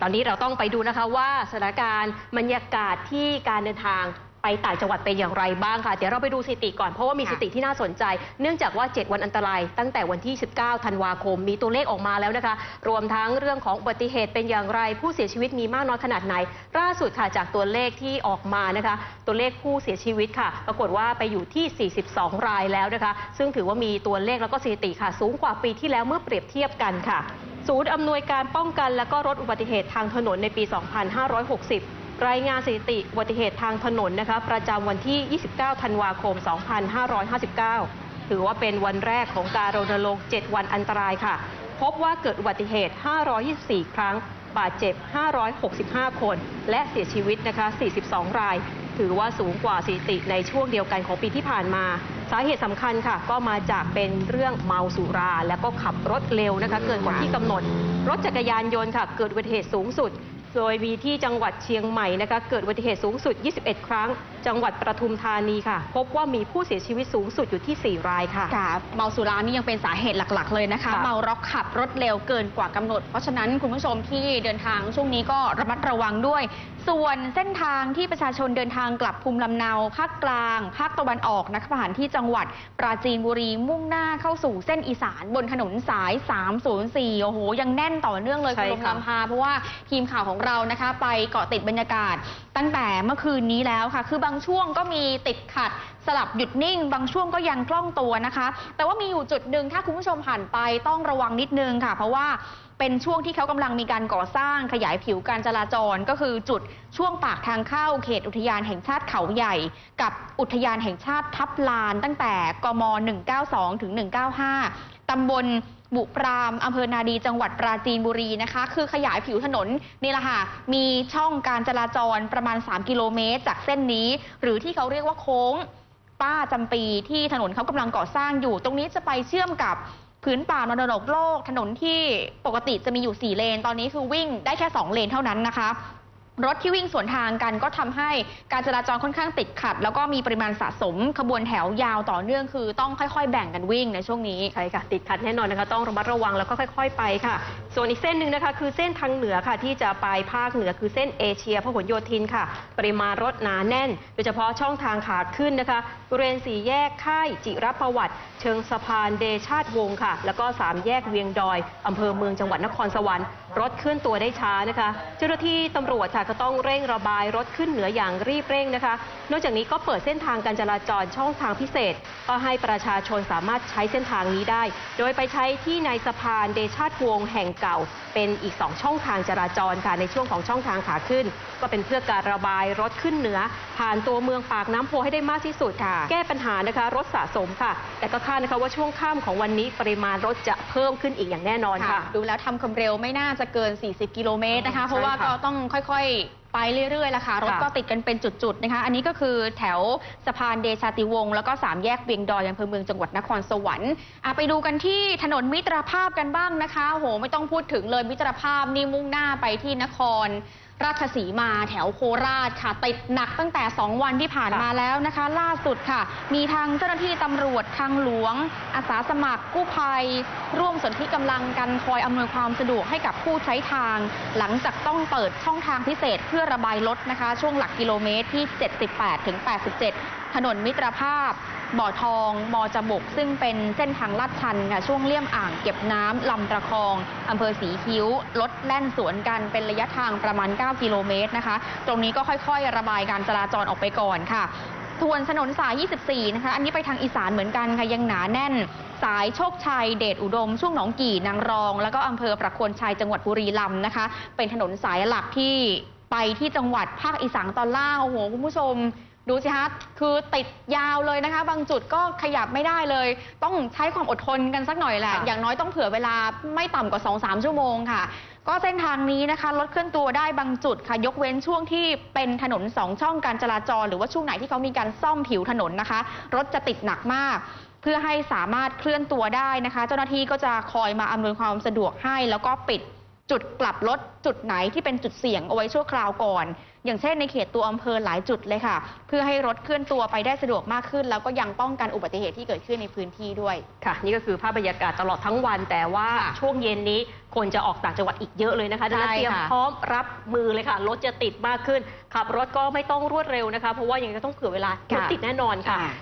ตอนนี้เราต้องไปดูนะคะว่าสถานการณ์บรรยากาศที่การเดินทางไปต่างจังหวัดเป็นอย่างไรบ้างค่ะ เดี๋ยวเราไปดูสถิติก่อนเพราะว่ามีสถิติที่น่าสนใจ เนื่องจากว่า 7 วันอันตราย ตั้งแต่วันที่ 19 ธันวาคม มีตัวเลขออกมาแล้วนะคะ รวมทั้งเรื่องของอุบัติเหตุเป็นอย่างไร ผู้เสียชีวิตมีมากน้อยขนาดไหน ล่าสุดค่ะจากตัวเลขที่ออกมานะคะ ตัวเลขผู้เสียชีวิตค่ะ ปรากฏว่าไปอยู่ที่ 42 รายแล้วนะคะ ซึ่งถือว่ามีตัวเลขแล้วก็สถิติค่ะ สูงกว่าปีที่แล้วเมื่อเปรียบเทียบกันค่ะ ศูนย์อำนวยการป้องกันและก็ลดอุบัติเหตุทางถนนในปี 2560 รายงานสถิติอุบัติเหตุทางถนนนะคะประจำวันที่ 29 ธันวาคม 2559 ถือว่าเป็นวันแรกของการรณรงค์ 7 วันอันตรายค่ะ พบว่าเกิดอุบัติเหตุ 524 ครั้ง บาดเจ็บ 565 คน และเสียชีวิตนะคะ 42 ราย ถือว่าสูงกว่าสถิติในช่วงเดียวกันของปีที่ผ่านมา สาเหตุสำคัญค่ะ ก็มาจากเป็นเรื่องเมาสุรา แล้วก็ขับรถเร็วนะคะ เกินกว่าที่กำหนด รถจักรยานยนต์ค่ะ เกิดอุบัติเหตุสูงสุด โดยมีที่จังหวัดเชียงใหม่นะคะเกิดอุบัติเหตุสูงสุด 21 ครั้ง จังหวัดปทุมธานีค่ะ พบว่ามีผู้เสียชีวิตสูงสุดอยู่ที่ 4 รายค่ะค่ะเมาสุรานี่ยังเป็นสาเหตุหลัก ๆ เลยนะคะค่ะเมาร็อกขับรถเร็วเกินกว่ากำหนด เพราะฉะนั้นคุณผู้ชมที่เดินทางช่วงนี้ก็ระมัดระวังด้วย ส่วนเส้นทางที่ประชาชนเดินทางกลับภูมิลำเนาภาคกลาง ภาคตะวันออกนะคะผ่านที่จังหวัดปราจีนบุรีมุ่งหน้าเข้าสู่เส้นอีสานบนถนนสาย 304 โอ้โหยังแน่นต่อเนื่องเลยใช่คุณลมค่ะลำพาเพราะว่าทีมข่าวของเรานะคะไปเกาะติดบรรยากาศ ตั้งแต่เมื่อคืนนี้แล้วค่ะ คือบางช่วงก็มีติดขัดสลับหยุดนิ่ง บางช่วงก็ยังคล่องตัวนะคะ แต่ว่ามีอยู่จุดหนึ่งถ้าคุณผู้ชมผ่านไปต้องระวังนิดนึงค่ะ เพราะว่าเป็นช่วงที่เขากำลังมีการก่อสร้างขยายผิวการจราจรก็คือจุดช่วงปากทางเข้าเขตอุทยานแห่งชาติเขาใหญ่ กับอุทยานแห่งชาติทับลาน ตั้งแต่กม 192 ถึง 195 ตำบลบุปรามอำเภอนาดีจังหวัดปราจีนบุรีนะคะ คือขยายผิวถนนนี่แหละค่ะ มีช่องการจราจรประมาณ 3 กิโลเมตร จากเส้นนี้ หรือที่เขาเรียกว่าโค้ง ป้าจำปีที่ถนนเขากำลังก่อสร้างอยู่ ตรงนี้จะไปเชื่อมกับผืนป่ามรดกโลก ถนนที่ปกติจะมีอยู่ 4 เลน ตอนนี้คือวิ่งได้แค่ 2 เลนเท่านั้นนะคะ รถที่วิ่งสวนทางกันก็ทำให้การจราจรค่อนข้างติดขัด แล้วก็มีปริมาณสะสม ขบวนแถวยาวต่อเนื่องคือต้องค่อยๆ แบ่งกันวิ่งในช่วงนี้ ใช่ค่ะ ติดขัดแน่นอนนะคะ ต้องระมัดระวังแล้วก็ค่อย ๆ ไปค่ะ ส่วนอีกเส้นหนึ่งนะคะคือเส้นทางเหนือค่ะที่จะไปภาคเหนือคือเส้นเอเชียพหลโยธินค่ะ ปริมาณรถหนาแน่น โดยเฉพาะช่องทางขาขึ้นนะคะบริเวณสี่แยกค่ายจิรประวัติ เชิงสะพานเดชาติวงศ์ค่ะ แล้วก็สามแยกเวียงดอยอำเภอเมืองจังหวัดนครสวรรค์รถเคลื่อนตัวได้ช้านะคะ เจ้าหน้าที่ตำรวจค่ะก็ต้องเร่งระบายรถขึ้นเหนืออย่างรีบเร่งนะคะ นอกจากนี้ก็เปิดเส้นทางการจราจรช่องทางพิเศษ ก็ให้ประชาชนสามารถใช้เส้นทางนี้ได้ โดยไปใช้ที่ในสะพานเดชาติวงศ์แห่งเก่า เป็นอีก 2 ช่องทางจราจรค่ะในช่วงของช่องทางขาขึ้น ก็เป็นเพื่อการระบายรถขึ้นเหนือผ่านตัวเมืองปากน้ำโพให้ได้มากที่สุดค่ะ แก้ปัญหานะคะรถสะสมค่ะ แต่ก็คาดนะคะว่าช่วงค่ำของวันนี้ปริมาณรถจะเพิ่มขึ้นอีกอย่างแน่นอนค่ะ ดูแล้วทำความเร็วไม่น่าจะเกิน 40 กิโลเมตรนะคะใช่เพราะว่าค่ะก็ต้องค่อยๆไปเรื่อยๆละค่ะ รถค่ะก็ติดกันเป็นจุด ๆ นะคะ อันนี้ก็คือแถวสะพานเดชาติวงศ์แล้วก็สามแยกเวียงดอยอำเภอเมืองจังหวัดนครสวรรค์อะไปดูกันที่ถนนมิตรภาพกันบ้างนะคะโหไม่ต้องพูดถึงเลยมิตรภาพนี่มุ่งหน้าไปที่นคร ราชสีมาแถวโคราชค่ะติดหนักตั้งแต่ 2 วันที่ผ่านค่ะมาแล้วนะคะ ล่าสุดค่ะ มีทางเจ้าหน้าที่ตำรวจทางหลวง อาสาสมัครกู้ภัย ร่วมสนธิกำลังกันคอยอำนวยความสะดวกให้กับผู้ใช้ทาง หลังจากต้องเปิดช่องทางพิเศษเพื่อระบายรถนะคะ ช่วงหลักกิโลเมตรที่ 78ถึง87 ถนนมิตรภาพ บ่อทองมอจบก ซึ่งเป็นเส้นทางลาดชันค่ะช่วงเลี่ยมอ่างเก็บน้ำลำตะคองอำเภอสีคิ้วรถแล่นสวนกันเป็นระยะทางประมาณ 9 กิโลเมตรนะคะ ตรงนี้ก็ค่อยๆ ระบายการจราจรออกไปก่อนค่ะทวนถนนสาย 24 นะคะ อันนี้ไปทางอีสานเหมือนกันค่ะยังหนาแน่น สายโชคชัยเดชอุดม ช่วงหนองกี่นางรอง แล้วก็อำเภอประโคนชัยจังหวัดบุรีรัมย์นะคะ เป็นถนนสายหลักที่ ไปที่จังหวัดภาคอีสานตอนล่างโอ้โหคุณผู้ชม ดูสิคะคือติดยาวเลยนะคะ บางจุดก็ขยับไม่ได้เลย ต้องใช้ความอดทนกันสักหน่อยแหละ ค่ะ อย่างน้อยต้องเผื่อเวลาไม่ต่ำกว่า 2-3 ชั่วโมงค่ะ ก็เส้นทางนี้นะคะรถเคลื่อนตัวได้บางจุดค่ะยกเว้นช่วงที่เป็นถนนสองช่องการจราจร หรือว่าช่วงไหนที่เขามีการซ่อมผิวถนนนะคะ รถจะติดหนักมาก เพื่อให้สามารถเคลื่อนตัวได้นะคะ เจ้าหน้าที่ก็จะคอยมาอำนวยความสะดวกให้ แล้วก็ปิด จุดกลับรถจุดไหนที่เป็นจุดเสี่ยงเอาไว้ชั่วคราวก่อน อย่างเช่นในเขตตัวอำเภอหลายจุดเลยค่ะ เพื่อให้รถเคลื่อนตัวไปได้สะดวกมากขึ้น แล้วก็ยังป้องกันอุบัติเหตุที่เกิดขึ้นในพื้นที่ด้วย ค่ะ นี่ก็คือภาพบรรยากาศตลอดทั้งวัน แต่ว่าค่ะช่วงเย็นนี้คนจะออกต่างจังหวัดอีกเยอะเลยนะคะดังนั้นใช่เตรียมค่ะพร้อมรับมือเลยค่ะรถจะติดมากขึ้นขับรถก็ไม่ต้องรวดเร็วนะคะ เพราะว่ายังไงก็ต้องเผื่อเวลารถติดแน่นอนค่ะ